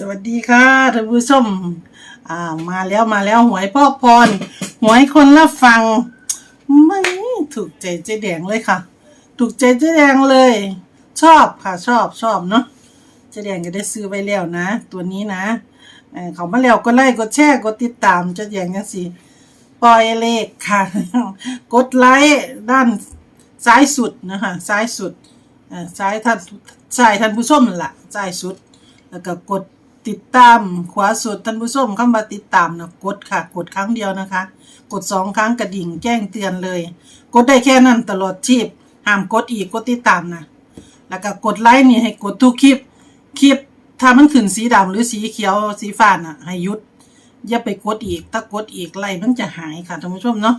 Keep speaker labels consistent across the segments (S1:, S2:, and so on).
S1: สวัสดีค่ะท่านผู้ชมอ่ามาแล้วมาแล้วหวยพ่อพร หวยคนละฟังไม่ถูกใจเจ๊แดงเลยค่ะ ถูกใจเจ๊แดงเลย ชอบค่ะชอบชอบเนาะเจ๊แดงก็ได้ซื้อไว้แล้วนะ ตัวนี้นะเขามาแล้วก็ไลค์กดแชร์กดติดตามเจ๊แดงยังสิปล่อยเลขค่ะ กดไลค์ด้านซ้ายสุดนะคะซ้ายสุดอ่อซ้ายท่านซ้ายท่านผู้ชมล่ะซ้ายสุด แล้วก็กด ติดตามขวาสุดท่านผู้ชมเข้ามาติดตามนะกดค่ะ กดครั้งเดียวนะคะ กดสองครั้งกระดิ่งแจ้งเตือนเลย กดได้แค่นั้นตลอดชีพห้ามกดอีกกดติดตามนะแล้วก็กดไลค์นี่ให้กดทุกคลิปคลิปถ้ามันขึ้นสีดำหรือสีเขียวสีฟ้าน่ะให้หยุดอย่าไปกดอีก ถ้ากดอีกไลค์มันจะหายค่ะท่านผู้ชมเนาะ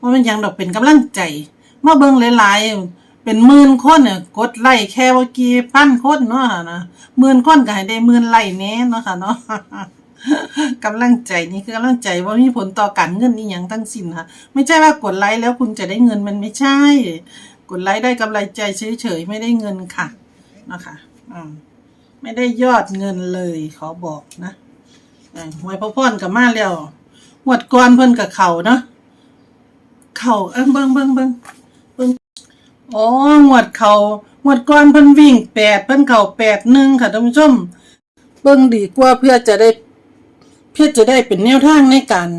S1: ว่ามันยังดอกเป็นกำลังใจมาเบิ่งหลายๆ เป็นหมื่นคนเนี่ยกดไลค์แค่ว่ากี่พันคนเนาะนะหมื่นคนก็ให้ได้หมื่นไลค์แน่เนาะค่ะเนาะกำลังใจนี่คือกำลังใจว่ามีผลต่อการเงินนี่อย่างทั้งสินค่ะไม่ใช่ว่ากดไลค์แล้วคุณจะได้เงินมันไม่ใช่ กดไลค์ได้กำไรใจเฉยๆไม่ได้เงินค่ะนะคะอ่าไม่ได้ยอดเงินเลยขอบอกนะหวยพ่อพ่อนกับมาแล้วหวดก่อนเพิ่นกับเขาเนาะเข่าเอ้งเบิ่งเบิ่งเบิ่งง อ๋อหวดเข่าหวดก่อนเพิ่นวิ่งแปดเพิ่นเข่าแปดหนึ่งค่ะท่านผู้ชม เบิ่งดีกว่าเพื่อจะได้ เพื่อจะได้เป็นแนวทางในการ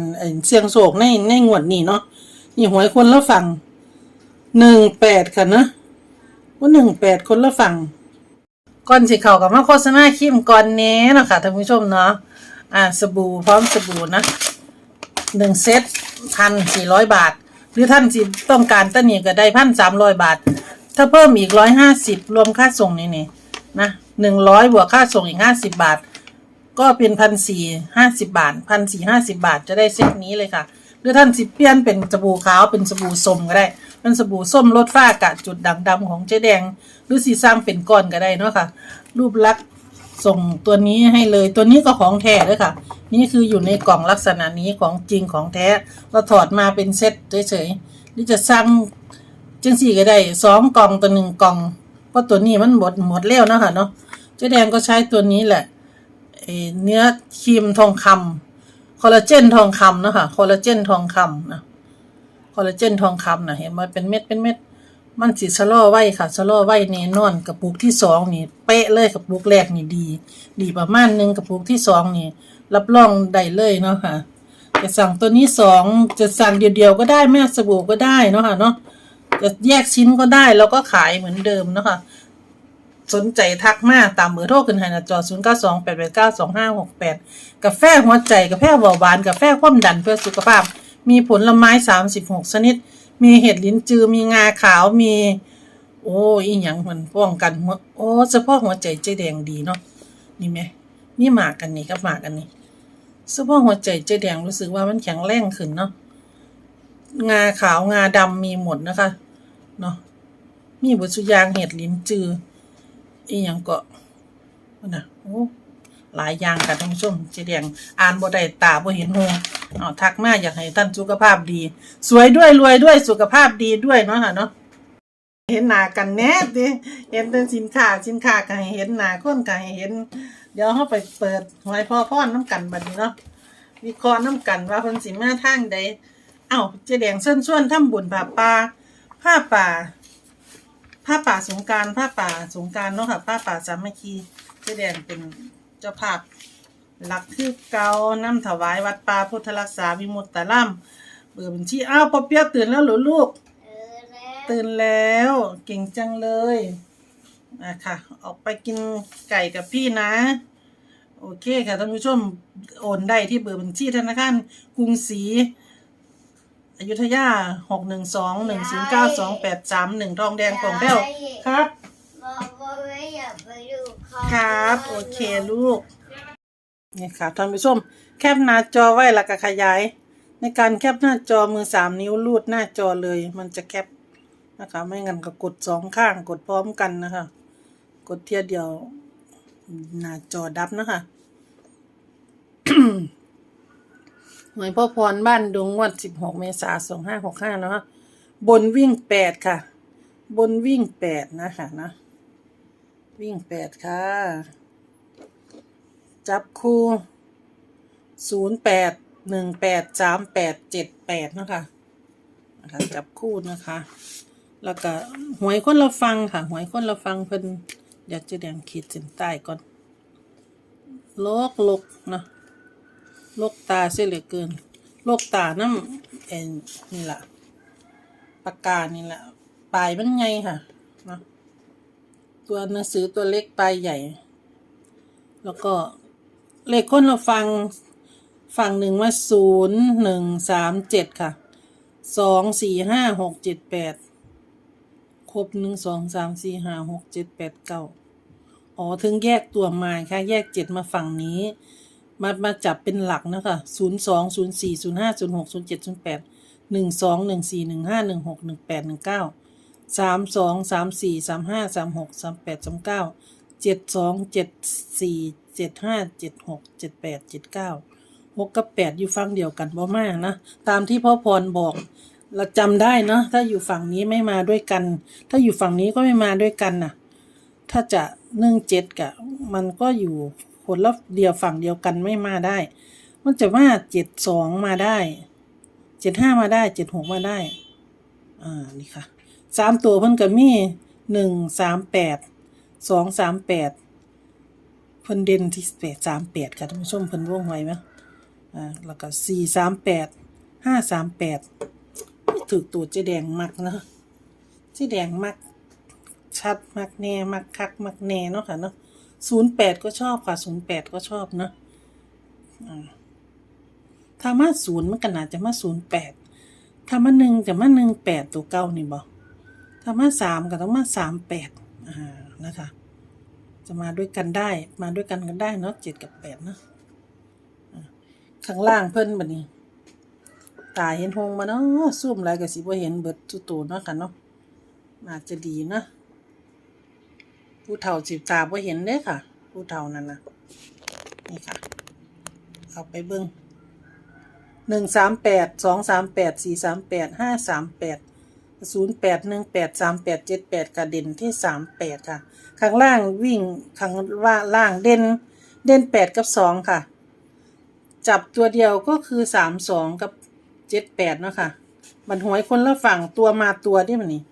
S1: เสี่ยงโศกในในงวดนี้เนาะนี่หวยคนละฝั่งหนึ่งแปดค่ะนะว่าหนึ่งแปดคนละฝั่งก่อนสิเข้ากับมาโฆษณาครีมก่อนแหนี้นาะคะท่านผู้ชมเนาะอ่าสบู่พร้อมสบู่นะหนึ่งเซตพันสี่ร้อยบาท หรือท่านสิต้องการตั้นี้ก็ได้พันสามร้อยบาท ถ้าเพิ่มอีกร้อยห้าสิบรวมค่าส่งนี่นี่นะหนึ่งร้อยบวกค่าส่งอีกห้าสิบบาท ก็เป็นพันสี่ห้าสิบบาทพันสี่ห้าสิบาทจะได้เซตนี้เลยค่ะ หรือท่านสิเปลี่ยนเป็นสบู่ขาวเป็นสบู่ส้มก็ได้เป็นสบู่ส้มลดฝ้ากะจุดด่างดำของเจ๊แดง หรือสีสร้างเป็นก้อนก็ได้เนาะค่ะ รูปลักษณ์ส่งตัวนี้ให้เลยตัวนี้ก็ของแท้เลยค่ะ นี่คืออยู่ในกล่องลักษณะนี้ของจริงของแท้ เราถอดมาเป็นเซ็ตเฉยๆหรือจะสั่งจังสี่ก็ได้สองกล่องตัวหนึ่งกล่องเพราะตัวนี้มันหมดหมดแล้วนะค่ะเนาะเจ๊แดงก็ใช้ตัวนี้แหละเนื้อครีมทองคำคอลลาเจนทองคำนะค่ะคอลลาเจนทองคำนะคอลลาเจนทองคำนะเห็นไหมเป็นเม็ดเป็นเม็ด มันสิชะลอไว้ค่ะชะลอไว้แน่นอนกระปุกที่สองนี่เป๊ะเลยกระปุกแรกนี่ดี ดีประมาณหนึงกระปุกที่สองนี่ รับรองได้เลยเนาะค่ะ จะสั่งตัวนี้สองจะสั่งเดียวๆก็ได้แม่สบู่ก็ได้เนาะค่ะเนาะจะแยกชิ้นก็ได้แล้วก็ขายเหมือนเดิมเนาะค่ะสนใจทักมาตามเบอร์โทรขึ้นให้น้าจอ 0 9 2 8 8 9 2 5 6 8 กาแฟหัวใจกาแฟเบาหวานกาแฟความดันเพื่อสุขภาพ มีผลไม้ 36 ชนิด มีเห็ดลิ้นจือมีงาขาวมี โอ้อีหยังมันป้องกันหัวโอ้เฉพาะหัวใจเจ๊แดงดีเนาะนี่ไหมนี่หมากกันนี่กับหมากกันนี่เฉพาะหัวใจเจ๊แดงรู้สึกว่ามันแข็งแรงขึ้นเนาะงาขาวงาดำมีหมดนะคะเนาะมีบุสุยางเห็ดลิ้นจืออีหยังก็นะโอ้ หลายอย่างค่ะท่านผู้ชมเจแดงอ่านบ่ได้ตาบ่เห็นหูเอาทักมาอยากให้ท่านสุขภาพดี สวยด้วยรวยด้วยสุขภาพดีด้วยเนาะค่ะเนาะเห็นหน้ากันแน่ดิเห็นแต่สินค้าสินค้าก็ให้เห็นหน้าคนก็ให้เห็น เดี๋ยวเฮาไปเปิดหวยพ่อพ่อน้ำกันบัดนี้เนาะวิเคราะห์น้ำกันว่าเพิ่นสิมาทางใดเอ้าเจแดงเชิญชวนทำบุญผ้าป่าผ้าป่าผ้าป่าสงการผ้าป่าสงการเนาะค่ะผ้าป่าสามัคคีเจแดงเป็น เจ้าภาพหลักคือเกานำถวายวัดป่าพุทธรักษาวิมุตตาล่ำเบอร์บัญชีอ้าวปอเปียะตื่นแล้วเหรอลูก
S2: เออแล้ว
S1: ตื่นแล้วเก่งจังเลยอะค่ะ ออกไปกินไก่กับพี่นะ โอเคค่ะท่านผู้ชมโอนได้ที่เบอร์บัญชีธนาคารกรุงศรีอยุธยาหกหนึ่งสองหนึ่งศูนย์เก้าสองแปดสามหนึ่งทองแดงของแก้วครับ
S2: บอกว่าไม่อยากไปดูเขา
S1: ครับ โอเคลูก นี่ค่ะท่านผู้ชมแคปหน้าจอไว้แล้วก็ขยาย ในการแคปหน้าจอมือสามนิ้วลูดหน้าจอเลย มันจะแคปนะคะ ไม่งั้นก็กดสองข้างกดพร้อมกันนะคะ กดเทียเดียว หน้าจอดับนะคะหวยพ่อพรบ้านดงงวดสิบหกเมษาสองห้าหกห้าเนาะบนวิ่งแปดค่ะ บนวิ่งแปดนะคะนะ วิ่งแปดค่ะ จับคู่ศูนย์แปดหนึ่งแปดสามแปดเจ็ดแปดนะคะนะคะจับคู่นะคะ แล้วก็หวยคนเราฟังค่ะ หวยคนเราฟังเพิ่นอยากจะแดงขีดเส้นใต้ก่อนโลกลกนะโลกตาเสียเหลือเกินโลกตาน้ำเอ็นนี่แหละปากกานี่แหละปลายมันไงค่ะ ตัวหนังสือตัวเล็กปลายใหญ่ แล้วก็เลขค้นเราฟังฝั่งหนึ่งว่าศูนย์หนึ่งสามเจ็ดค่ะสองสี่ห้าหกเจ็ดแปดครบหนึ่งสองสามสี่ห้าหกเจ็ดแปดเก้าอ๋อ ถึงแยกตัวมาค่ะ แยกเจ็ดมาฝั่งนี้ มามาจับเป็นหลักนะคะศูนย์สองศูนย์สี่ศูนย์ห้าศูนย์หกศูนย์เจ็ดศูนย์แปดหนึ่งสองหนึ่งสี่หนึ่งห้าหนึ่งหกหนึ่งแปดหนึ่งเก้า สามสองสามสี่สามห้าสามหกสามแปดสามเก้าเจ็ดสองเจ็ดสี่เจ็ดห้าเจ็ดหกเจ็ดแปดเจ็ดเก้าหกกับแปดอยู่ฝั่งเดียวกันบ่มากนะ ตามที่พ่อพรบอกเราจำได้เนาะถ้าอยู่ฝั่งนี้ไม่มาด้วยกัน ถ้าอยู่ฝั่งนี้ก็ไม่มาด้วยกันน่ะ ถ้าจะหนึ่องเจ็ดกะ มันก็อยู่คนละเดียวฝั่งเดียวกันไม่มาได้ มันจะว่าเจ็ดสองมาได้เจ็ดห้ามาได้เจ็ดหกมาได้ อ่านี่ค่ะ สามตัวเพิ่นก็มีหนึ่งสามแปดสองสามแปดเพิ่นเด่นที่แปดสามแปดค่ะท่านผู้ชมเพิ่นว่องไวไหมอ่าแล้วก็สี่สามแปดห้าสามแปดถือตัวเจ๊แดงมักนะเจ๊แดงมักชัดมักแน่ มักคัก มักแน่เนาะค่ะเนาะศูนย์แปดก็ชอบค่ะศูนย์แปดก็ชอบเนาะอ่าถ้ามาศูนย์มันก็น่าจะมาศูนย์แปดถ้ามาหนึ่งจะมาหนึ่งแปดตัวเก้านี่บ่ ถ้ามาสามก็ต้องมาสามแปดนะคะ จะมาด้วยกันได้ มาด้วยกันกันได้เนาะเจ็ดกับแปดเนาะข้างล่างเพิ่นบัดนี้ ตาเห็นหงมาเนาะซูมไรก็สิบ่เห็นเบิดทุตัวเนาะค่ะเนาะอาจจะดีนะผู้เฒ่าสิบตาบ่เห็นเด้ค่ะ ผู้เฒ่านั่นนะนี่ค่ะ เอาไปเบิ้งหนึ่งสามแปดสองสามแปดสี่สามแปดห้าสามแปด ศูนย์แปดหนึ่งแปดสามแปดเจ็ดแปดกระเด็นที่สามแปดค่ะ ข้างล่างวิ่งข้างว่าล่างเด่นเด่นแปดกับสองค่ะ จับตัวเดียวก็คือสามสองกับเจ็ดแปดเนาะค่ะบันหวยคนละฝั่งตัวมาตัวนี่มันนี่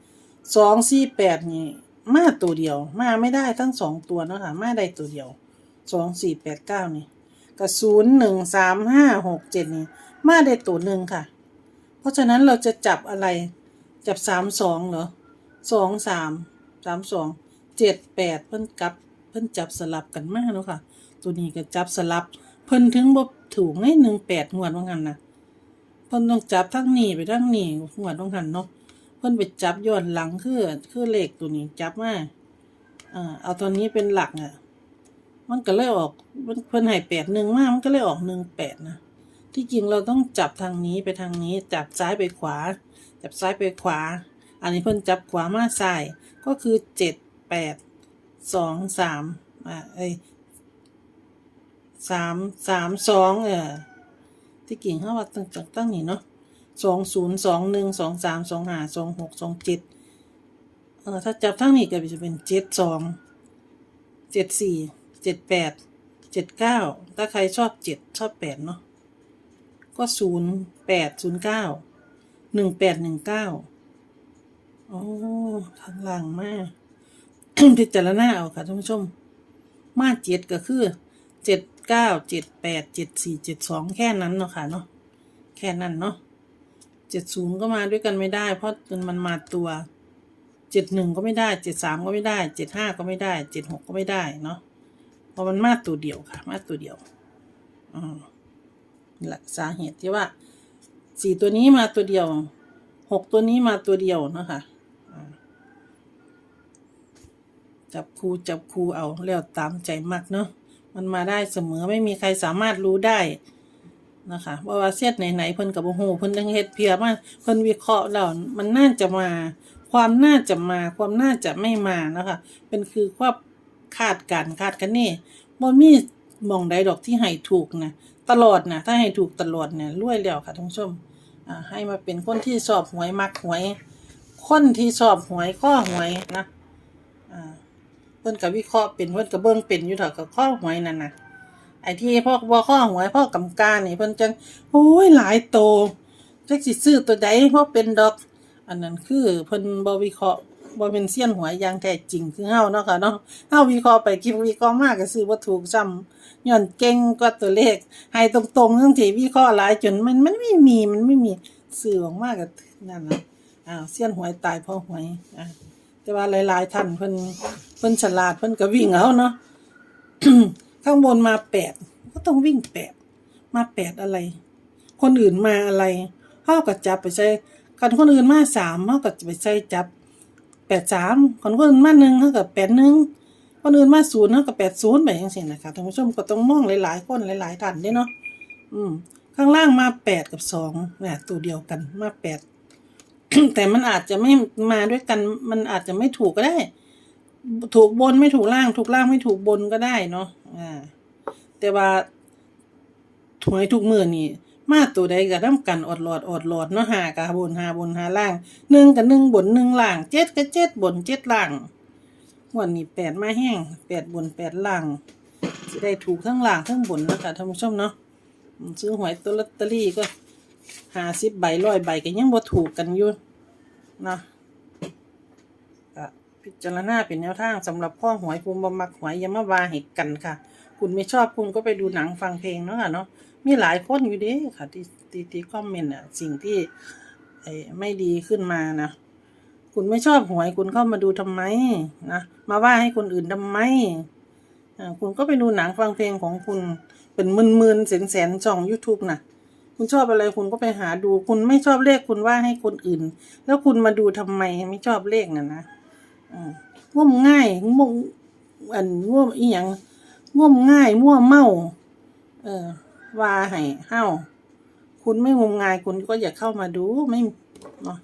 S1: สองสี่แปดนี่มาตัวเดียว มาไม่ได้ทั้งสองตัวเนาะค่ะมาได้ตัวเดียวสองสี่แปดเก้านี่กับศูนย์หนึ่งสามห้าหกเจ็ดนี่มาได้ตัวหนึ่งค่ะ เพราะฉะนั้นเราจะจับอะไร จับสามสองเหรอสองสามสามสองเจ็ดแปดเพิ่นกลับเพิ่นจับสลับกันมากเนาะค่ะ ตัวนี้ก็จับสลับ เพิ่นถึงบ่ถูกในหนึ่งแปดงวดว่างั้นนะเพิ่นต้องจับทั้งนี้ไปทั้งนี้งวดว่างั้นเนาะเพิ่นไปจับย้อนหลังคือคือเลขตัวนี้จับมาอ่าเอาตัวนี้เป็นหลักอะมันก็เลยออกมันเพิ่นให้แปดหนึ่งมากมันก็เลยออกหนึ่งแปดนะที่จริงเราต้องจับทางนี้ไปทางนี้จับซ้ายไปขวา จับซ้ายไปขวา อันนี้เพิ่นจับขวามาซ้าย ก็คือเจ็ดแปดสองสามอ่าเอ้ยสามสามสองเออที่จริงเขาว่าตั้งจากตั้งนี้เนาะสองศูนย์สองหนึ่งสองสามสองห้าสองหกสองเจ็ดเออถ้าจับทั้งนี้ก็จะเป็นเจ็ดสองเจ็ดสี่เจ็ดแปดเจ็ดเก้าถ้าใครชอบเจ็ดชอบแปดเนาะก็ศูนย์แปดศูนย์เก้า หนึ่งแปดหนึ่งเก้าโอ้ทางล่างมากพิจารณาเอาค่ะท่านผู้ชม มาเจ็ดก็คือเจ็ดเก้าเจ็ดแปดเจ็ดสี่เจ็ดสองแค่นั้นเนาะค่ะเนาะแค่นั้นเนาะเจ็ดศูนย์ก็มาด้วยกันไม่ได้ เพราะมันมาตัวเจ็ดหนึ่งก็ไม่ได้เจ็ดสามก็ไม่ได้เจ็ดห้าก็ไม่ได้เจ็ดหกก็ไม่ได้เนาะเพราะมันมาตัวเดียวค่ะ มาตัวเดียวอืมหละสาเหตุที่ว่า สี่ตัวนี้มาตัวเดียว หกตัวนี้มาตัวเดียวเนาะคะอ่าจับคูจับคูเอาแล้วตามใจมากเนาะมันมาได้เสมอไม่มีใครสามารถรู้ได้นะคะว่าว่าเสียดไหนๆเพิ่นกับโอ้โหเพิ่นยังเฮ็ดเพียมาเพิ่นวิเคราะห์แล้วมันน่าจะมา ความน่าจะมา ความน่าจะไม่มานะคะ เป็นคือความคาดการคาดคะเนบ่มีมองใดดอกที่ให้ถูกนะ ตลอดนะถ้าให้ถูกตลอดเนี่ยรวยแล้วค่ะท่านผู้ชมอ่าให้มาเป็นคนที่สอบหวยมักหวย คนที่สอบหวยข้อหวยนะอ่าเพิ่นก็วิเคราะห์เป็นเพิ่นก็เบิ่งเป็นอยู่เถอะกับข้อหวยนั่นนะไอ้ที่พ่อบ่ข้อหวยพ่อกำการนี่เพิ่นจังโอ้ยหลายโตจักสิซื้อตัวใดเพราะเป็นดอก อันนั้นคือเพิ่นบ่วิเคราะห์ บ่เป็นเซียนหวยอย่างแท้จริงคือเฮาเนาะค่ะเนาะเฮาวิเคราะห์ไปคิดวิเคราะห์มากก็ซื้อบ่ถูกซ้ำย้อนเก่งกว่าตัวเลข ให้ตรงๆทั้งที่วิเคราะห์หลายจนมันมันไม่มีมันไม่มีสื่อออกมากก็นั่นล่ะอ้าวเซียนหวยตายเพราะหวยอะแต่ว่าหลายๆท่านเพิ่นเพิ่นฉลาดเพิ่นก็วิ่งเอาเนาะข้างบนมาแปดก็ต้องวิ่งแปดมาแปดอะไร คนอื่นมาอะไรเฮาก็จับไปใช้คันคนอื่นมาสามเฮาก็ไปใช้จับ ดสามคนคนอื่นมาหนึ่งเฮาก็แปดหนึ่งคนอื่นมาศูนย์เฮาก็แปดศูนย์ไปจังซี่นะคะท่านผู้ชมก็ต้องมองหลายๆคนหลายๆท่านเด้เนาะอืมข้างล่างมาแปดกับสองเนี่ยตัวเดียวกันมาแปดแต่มันอาจจะไม่มาด้วยกัน มันอาจจะไม่ถูกก็ได้ ถูกบนไม่ถูกล่าง ถูกล่างไม่ถูกบนก็ได้เนาะอ่าแต่ว่าถวยทุกมือนี่ มาตัวใดก็น้ำกันอดหลอดอดหลอดเนาะหากะบนหาบนหาล่างหนึ่งกับหนึ่งบนหนึ่งล่างเจ็ดกับเจ็ดบนเจ็ดล่างวันนี้แปดมาแห้งแปดบนแปดล่างจะได้ถูกทั้งล่างทั้งบนนะคะท่านผู้ชมเนาะซื้อหวยตัวลอตเตอรี่ก็หาสิบใบร้อยใบก็ยังบ่ถูกกันอยู่เนาะก็พิจารณาเป็นแนวทางสำหรับพ่อหวยภูมิบมักหวยยามาวาให้กันค่ะ คุณไม่ชอบคุณก็ไปดูหนังฟังเพลงเนาะค่ะเนาะมีหลายคนอยู่เด้ค่ะที่ที่ที่คอมเมนต์อะสิ่งที่ไอ้ไม่ดีขึ้นมานะคุณไม่ชอบหวยคุณเข้ามาดูทำไมนะมาว่าให้คนอื่นทำไมอ่าคุณก็ไปดูหนังฟังเพลงของคุณเป็นหมื่นๆแสนๆช่อง YouTube น่ะคุณชอบอะไรคุณก็ไปหาดู คุณไม่ชอบเลขคุณว่าให้คนอื่น แล้วคุณมาดูทำไมไม่ชอบเลขน่ะนะอ่าง่วมง่ายง่วมอันง่วมอีหยัง ง่วมง่ายมั่วเมา เออ ว่าให้เฮาคุณไม่งมงายคุณก็อย่าเข้ามาดูไม่เนาะ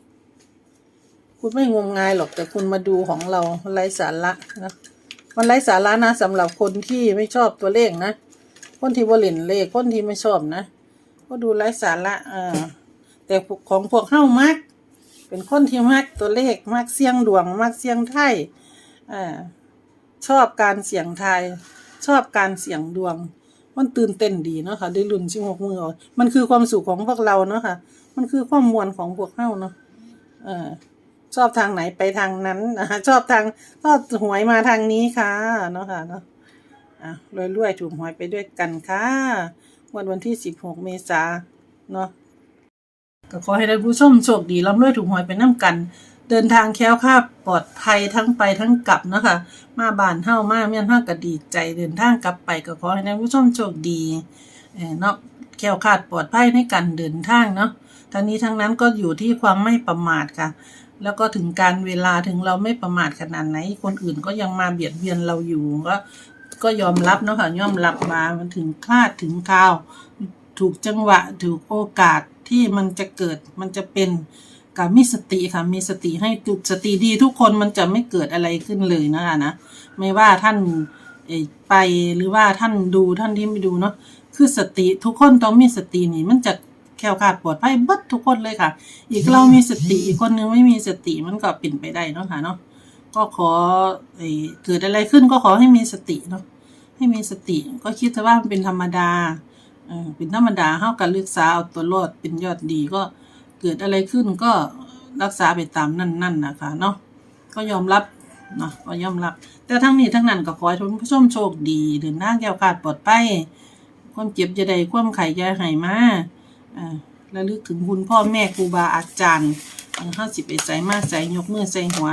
S1: คุณไม่งมงายหรอกแต่คุณมาดูของเราไร้สาระนะมันไร้สาระนะสำหรับคนที่ไม่ชอบตัวเลขนะคนที่บ่เล่นเลขคนที่ไม่ชอบนะก็ดูไร้สาระอ่าแต่ของพวกเฮามัก เป็นคนที่มักตัวเลขมักเสียงดวงมักเสียงไทยอ่าชอบการเสียงไทย ชอบการเสี่ยงดวง มันตื่นเต้นดีเนาะค่ะได้ลุ้นชิงหกมือเอามันคือความสุขของพวกเราเนาะค่ะ มันคือความมวลของพวกเฮาเนาะเออชอบทางไหนไปทางนั้นนะคะชอบทางชอบหวยมาทางนี้ค่ะเนาะค่ะเนาะอะรวยๆถูกหวยไปด้วยกันค่ะวันวันที่สิบหกเมษาเนาะก็ขอให้ท่านผู้ชมโชคดีร่ำรวยถูกหวยไปน้ำกัน เดินทางแค้วคลาดปลอดภัยทั้งไปทั้งกลับเนาะคะ มาบ้านเฮามาเมียนเฮาก็ดีใจเดินทางกลับไปก็ขอให้ท่านผู้ชมโชคดีเนาะแค้วคลาดปลอดภัยในการเดินทางเนาะทั้งนี้ทั้งนั้นก็อยู่ที่ความไม่ประมาทค่ะ แล้วก็ถึงการเวลาถึงเราไม่ประมาทขนาดไหน คนอื่นก็ยังมาเบียดเบียนเราอยู่ก็ก็ยอมรับเนาะค่ะยอมรับมามันถึงคลาดถึงคราว ถูกจังหวะถูกโอกาสที่มันจะเกิดมันจะเป็น การมีสติค่ะ มีสติให้จุดสติดีทุกคนมันจะไม่เกิดอะไรขึ้นเลยนะคะนะ ไม่ว่าท่านไปหรือว่าท่านดูท่านที่ไม่ดูเนาะ คือสติทุกคนต้องมีสตินี่มันจะแคล้วคลาดปลอดภัยเบิดทุกคนเลยค่ะ อีกเรามีสติอีกคนนึงไม่มีสติมันก็เป็นไปได้เนาะค่ะเนาะ ก็ขอเกิดอะไรขึ้นก็ขอให้มีสติเนาะ ให้มีสติก็คิดว่ามันเป็นธรรมดาเป็นธรรมดาเฮาการรักษาเอาตัวรอดเป็นยอดดีก็ เกิดอะไรขึ้นก็รักษาไปตามนั่นนั่นนะคะเนาะก็ยอมรับเนาะก็ยอมรับ แต่ทั้งนี้ทั้งนั้นก็ขอให้ท่านผู้ชมโชคดีเดินทางแก้วขาดปลอดภัยความเจ็บจะได้ความไข่จะหายมาอ่าระลึกถึงคุณพ่อแม่ครูบาอาจารย์เออเฮาสิไปใส่มาใส่ยกมือใส่หัว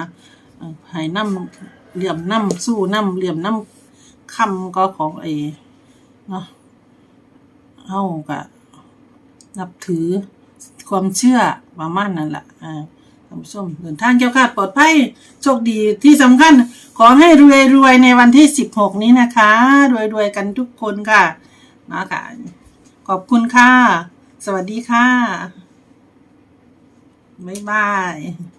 S1: เออให้น้ำเหลี่ยมน้ำสู้น้ำเหลี่ยมน้ำคำก็ของไอ้เนาะเฮาก็นับถือ ความเชื่อประมาณนั่นแหละอ่าท่านผู้ชมเดินทางเกี่ยวกับปลอดภัยโชคดีที่สำคัญ ขอให้รวยรวยในวันที่สิบหกนี้นะคะ รวยรวยกันทุกคนค่ะนะคะขอบคุณค่ะ สวัสดีค่ะ บ๊ายบาย